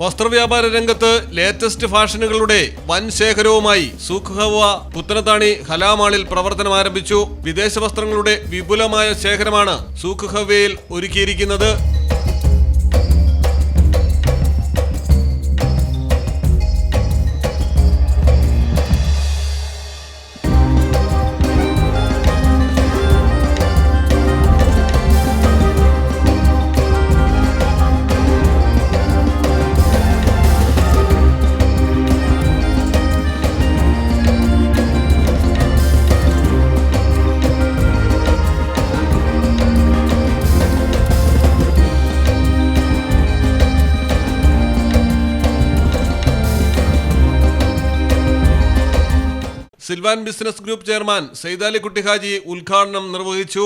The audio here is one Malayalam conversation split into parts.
വസ്ത്രവ്യാപാര രംഗത്ത് ലേറ്റസ്റ്റ് ഫാഷനുകളുടെ വൻ ശേഖരവുമായി സൂഖ് ഹവ പുത്തനത്താണി ഹലാമാളിൽ പ്രവർത്തനം ആരംഭിച്ചു. വിദേശ വസ്ത്രങ്ങളുടെ വിപുലമായ ശേഖരമാണ് സൂഖ് ഹവയിൽ ഒരുക്കിയിരിക്കുന്നത്. Silvan business group chairman Saithali Kuttihaji ഉദ്ഘാടനം നിർവഹിച്ചു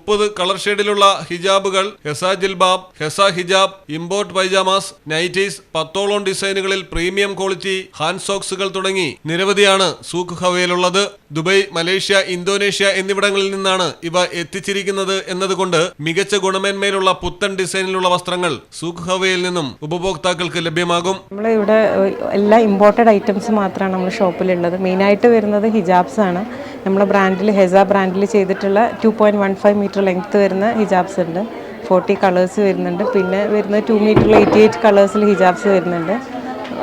മുപ്പത് കളർ ഷെയ്ഡിലുള്ള ഹിജാബുകൾ ഹെസ ജിൽബാബ് ഹെസ ഹിജാബ് ഇമ്പോർട്ട് പൈജാമാസ് നൈറ്റീസ് പത്തോളം ഡിസൈനുകളിൽ പ്രീമിയം ക്വാളിറ്റി ഹാൻഡ് സോക്സുകൾ തുടങ്ങി നിരവധിയാണ് സൂഖ് ഹവയിലുള്ളത്. ദുബൈ മലേഷ്യ ഇന്തോനേഷ്യ എന്നിവിടങ്ങളിൽ നിന്നാണ് ഇവ എത്തിച്ചിരിക്കുന്നത് എന്നതുകൊണ്ട് മികച്ച ഗുണമേന്മയിലുള്ള പുത്തൻ ഡിസൈനിലുള്ള വസ്ത്രങ്ങൾ സൂഖ് ഹവയിൽ നിന്നും ഉപഭോക്താക്കൾക്ക് ലഭ്യമാകും. നമ്മൾ ഇവിടെ എല്ലാ ഇമ്പോർട്ടഡ് ഐറ്റംസ് മാത്രമാണ് നമ്മൾ ഷോപ്പിലുള്ളത്. മെയിനായിട്ട് വരുന്നത് ഹിജാബ്സ് ആണ് നമ്മുടെ ബ്രാൻഡിൽ ഹെസ ബ്രാൻഡിൽ ചെയ്തിട്ടുള്ള two point one five metre length വരുന്ന ഹിജാബ്സ് ഉണ്ട്. ഫോർട്ടി കളേഴ്സ് വരുന്നുണ്ട്. പിന്നെ വരുന്ന ടു മീറ്ററിൽ എയ്റ്റി എയ്റ്റ് കളേഴ്സിൽ ഹിജാബ്സ് വരുന്നുണ്ട്.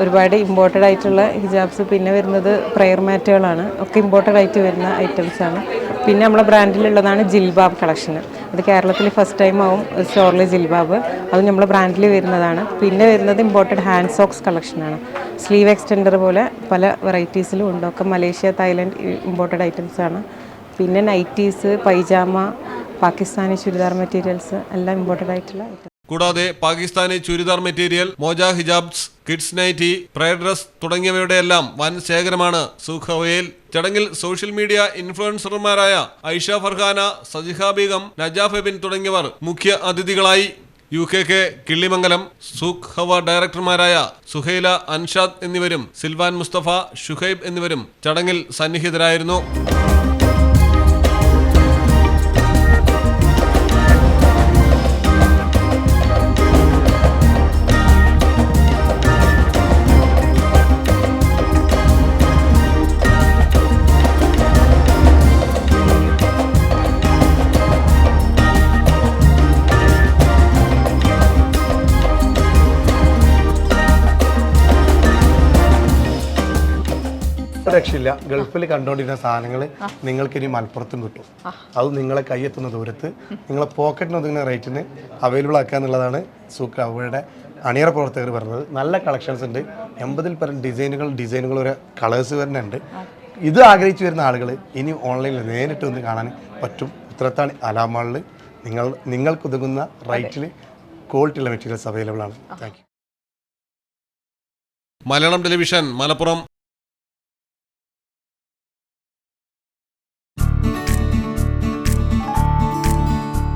ഒരുപാട് ഇമ്പോർട്ടഡ് ആയിട്ടുള്ള ഹിജാബ്സ് പിന്നെ വരുന്നത് പ്രെയർ മാറ്റുകളാണ് ഒക്കെ ഇമ്പോർട്ടഡ് ആയിട്ട് വരുന്ന ഐറ്റംസ് ആണ്. പിന്നെ നമ്മളെ ബ്രാൻഡിലുള്ളതാണ് ജിൽബാബ് കളക്ഷൻ അത് കേരളത്തിൽ ഫസ്റ്റ് ടൈം ആവും സ്റ്റോറിൽ ജിൽബാബ്. അത് നമ്മളെ ബ്രാൻഡിൽ വരുന്നതാണ്. പിന്നെ വരുന്നത് ഇമ്പോർട്ടഡ് ഹാൻഡ് സോക്സ് കളക്ഷനാണ് സ്ലീവ് എക്സ്റ്റെൻഡർ പോലെ പല വെറൈറ്റീസിലും ഉണ്ട്. ഒക്കെ മലേഷ്യ തായ്ലൻഡ് ഇമ്പോർട്ടഡ് ഐറ്റംസ് ആണ്. പിന്നെ nighties pyjama Pakistani churidar materials എല്ലാം ഇമ്പോർട്ടഡ് ആയിട്ടുള്ള ഐറ്റം കൂടാതെ പാകിസ്ഥാനി ചുരിദാർ മെറ്റീരിയൽ മോജ hijabs kids nightie prayer dress തുടങ്ങിയവയുടെയെല്ലാം വൻ ശേഖരമാണ് സുഖവയിൽ ചടങ്ങിൽ സോഷ്യൽ മീഡിയ ഇൻഫ്ലുവൻസർമാരായ ഐഷ ഫർഹാന സജിഹ ബീഗം നജാഫ് എബിൻ തുടങ്ങിയവർ മുഖ്യ അതിഥികളായി. U K K Killimangalam Souq Hawa ഡയറക്ടർമാരായ Suhaila Anshad എന്നിവരും സിൽവാൻ മുസ്തഫ ഷുഹൈബ് എന്നിവരും ചടങ്ങിൽ സന്നിഹിതരായിരുന്നു. രക്ഷയില്ല. ഗൾഫിൽ കണ്ടുകൊണ്ടിരുന്ന സാധനങ്ങൾ നിങ്ങൾക്ക് ഇനി മലപ്പുറത്തും കിട്ടും. അത് നിങ്ങളെ കൈയെത്തുന്ന ദൂരത്ത് നിങ്ങളെ പോക്കറ്റിന് ഒതുങ്ങുന്ന റേറ്റിന് അവൈലബിൾ ആക്കുക എന്നുള്ളതാണ് സൂക്ക് അവരുടെ അണിയറ പ്രവർത്തകർ പറഞ്ഞത്. നല്ല കളക്ഷൻസ് ഉണ്ട്. എൺപതിൽ പരം ഡിസൈനുകൾ ഡിസൈനുകൾ ഒരു കളേഴ്സ് തന്നെ ഉണ്ട് ഇത് ആഗ്രഹിച്ചു വരുന്ന ആളുകൾ ഇനി ഓൺലൈനിൽ നേരിട്ട് വന്ന് കാണാൻ പറ്റും. ഉത്തരത്താണി അലാമാളിൽ നിങ്ങൾ നിങ്ങൾക്ക് ഒതുങ്ങുന്ന റേറ്റിൽ ക്വാളിറ്റിയുള്ള മെറ്റീരിയൽസ് അവൈലബിൾ ആണ്. Thank Malayalam television Malappuram.